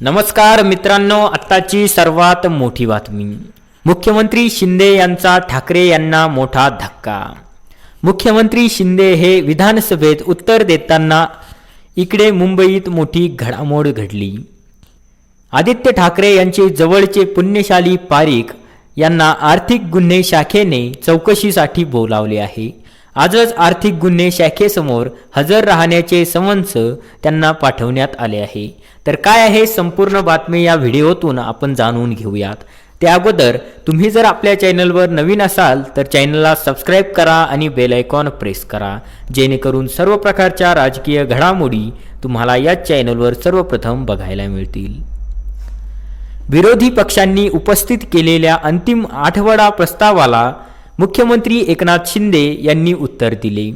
नमस्कार मित्रांनो आत्ताची सर्वात मोठी बातमी. मुख्यमंत्री शिंदे यांचा ठाकरे यांना मोठा धक्का. मुख्यमंत्री शिंदे हे विधानसभेत उत्तर देताना इकडे मुंबईत मोठी घडामोड घडली. आदित्य ठाकरे यांचे जवळचे पुण्यशाली पारिक यांना आर्थिक गुन्हे शाखेने चौकशीसाठी बोलावले आहे. आजच आर्थिक गुन्हे शाखेसमोर हजर राहण्याचे समन्स त्यांना पाठवण्यात आले आहे. तर काय आहे संपूर्ण बातमी या व्हिडिओतून आपण जाणून घेऊयात. त्या अगोदर तुम्ही जर आपल्या चॅनलवर नवीन असाल तर चॅनलला सबस्क्राईब करा आणि बेल आयकॉन प्रेस करा. जेणेकरून सर्व प्रकारच्या राजकीय घडामोडी तुम्हाला या चॅनलवर सर्वप्रथम बघायला मिळतील. विरोधी पक्षांनी उपस्थित केलेल्या अंतिम आठवडा प्रस्तावाला मुख्यमंत्री एकनाथ शिंदे यांनी उत्तर दिले.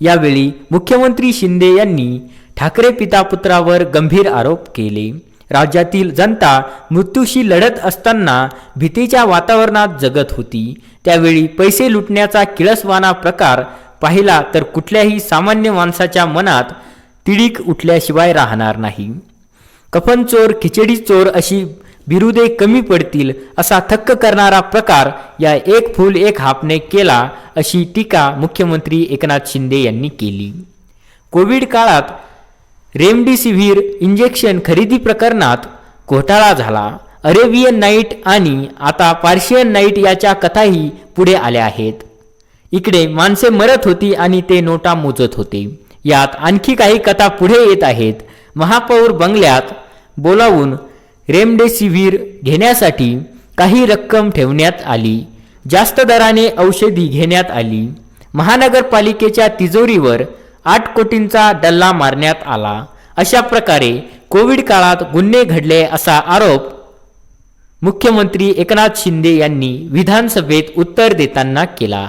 यावेळी मुख्यमंत्री शिंदे यांनी ठाकरे पितापुत्रावर गंभीर आरोप केले. राज्यातील जनता मृत्यूशी लढत असताना भीतीच्या वातावरणात जगत होती. त्यावेळी पैसे लुटण्याचा किळसवाना प्रकार पाहिला तर कुठल्याही सामान्य माणसाच्या मनात तिडीक उठल्याशिवाय राहणार नाही. कफन चोर खिचडी चोर अशी बिरुदे कमी पडतील असा थक्क करणारा प्रकार या एक फूल एक हापने केला अशी टीका मुख्यमंत्री एकनाथ शिंदे यांनी केली. कोविड काळात रेमडेसिव्हिर इंजेक्शन खरेदी प्रकरणात घोटाळा झाला. अरेबियन नाईट आणि आता पार्शियन नाईट याच्या कथाही पुढे आल्या आहेत. इकडे माणसे मरत होती आणि ते नोटा मोजत होते. यात आणखी काही कथा पुढे येत आहेत. महापौर बंगल्यात बोलावून रेमडेसिव्हिर घेण्यासाठी काही रक्कम ठेवण्यात आली. जास्त दराने औषधी घेण्यात आली. महानगरपालिकेच्या तिजोरीवर आठ कोटींचा डल्ला मारण्यात आला. अशा प्रकारे कोविड काळात गुन्हे घडले असा आरोप मुख्यमंत्री एकनाथ शिंदे यांनी विधानसभेत उत्तर देताना केला.